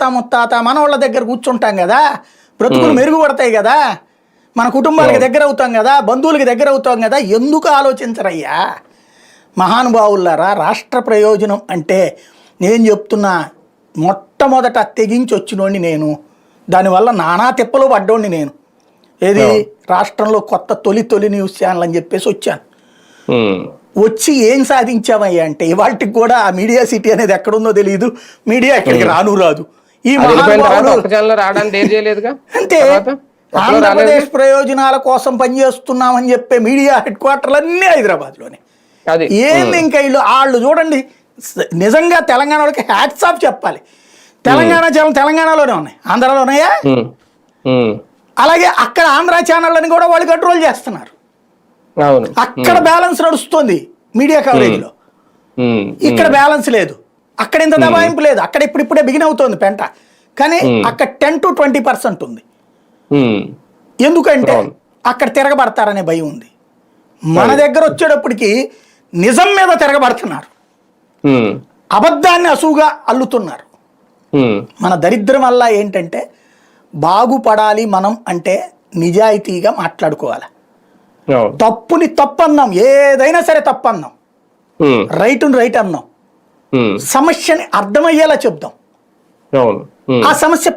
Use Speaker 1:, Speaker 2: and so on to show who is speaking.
Speaker 1: తాత ముత్తాత మనవాళ్ళ దగ్గర కూర్చుంటాం కదా. బ్రతుకులు మెరుగుపడతాయి కదా. మన కుటుంబాలకి దగ్గర అవుతాం కదా. బంధువులకి దగ్గర అవుతాం కదా. ఎందుకు ఆలోచించరయ్యా? మహానుభావులారా రాష్ట్ర ప్రయోజనం అంటే నేను చెప్తున్నా మొట్టమొదట తెగించి వచ్చినోడిని నేను. దానివల్ల నానా తిప్పలు పడ్డోడిని నేను. ఏది? రాష్ట్రంలో కొత్త తొలి తొలి న్యూస్ ఛానల్ అని చెప్పేసి వచ్చాను. వచ్చి ఏం సాధించామయ్యా అంటే ఇవాళకి కూడా ఆ మీడియా సిటీ అనేది ఎక్కడుందో తెలియదు మీడియా ఇక్కడికి రాను రాదు. ఈ మహానుభావులు అంటే ఆంధ్రప్రదేశ్. ప్రయోజనాల కోసం పనిచేస్తున్నామని చెప్పే మీడియా హెడ్ క్వార్టర్లు అన్నీ హైదరాబాద్లోనే ఏంది ఇంకా వీళ్ళు వాళ్ళు చూడండి నిజంగా తెలంగాణ వాళ్ళకి హ్యాట్స్ ఆఫ్ చెప్పాలి. తెలంగాణ ఛానల్ తెలంగాణలోనే ఉన్నాయి. ఆంధ్రాలో ఉన్నాయా? అలాగే అక్కడ ఆంధ్ర ఛానళ్ళని కూడా వాళ్ళు కంట్రోల్ చేస్తున్నారు. అక్కడ బ్యాలెన్స్ నడుస్తుంది మీడియా కవరేజ్లో ఇక్కడ బ్యాలెన్స్ లేదు. అక్కడ ఇంత దబాయింపు లేదు. అక్కడ ఇప్పుడిప్పుడే బిగిన్ అవుతోంది పెంట. కానీ అక్కడ టెన్ టు ట్వంటీ పర్సెంట్ ఉంది. ఎందుకంటే. అక్కడ తిరగబడతారనే భయం ఉంది. మన దగ్గర వచ్చేటప్పటికి నిజం మీద తిరగబడుతున్నారు. అబద్ధాన్ని అసూగా అల్లుతున్నారు. మన దరిద్రం వల్ల ఏంటంటే బాగుపడాలి మనం అంటే నిజాయితీగా మాట్లాడుకోవాలి. తప్పుని తప్పు అన్నాం ఏదైనా సరే తప్పు అన్నాం రైటుని రైట్ అన్నాం. సమస్యని అర్థమయ్యేలా చెప్దాం. ఆ సమస్య